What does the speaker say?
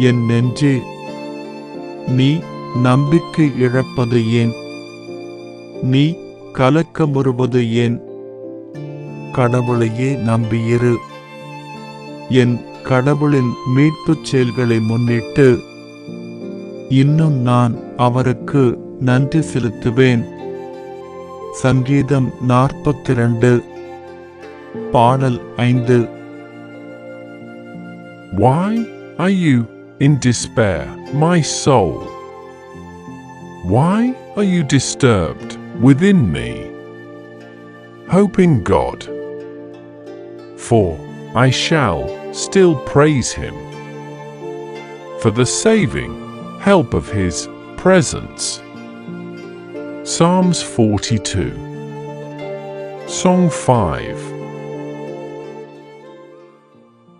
என் நெஞ்சே நீ நம்பிக்கை இழப்பது ஏன்? நீ கலக்கமுறுவது ஏன்? கடவுளையே நம்பியிரு. என் கடவுளின் மீட்புச் செயல்களை முன்னிட்டு இன்னும் நான் அவருக்கு நன்றி செலுத்துவேன். சங்கீதம் நாற்பத்தி ரெண்டு பாடல் ஐந்து. Why are you in despair, my soul? Why are you disturbed within me? Hope in God, for I shall still praise Him for the saving help of His presence. Psalms 42 Song 5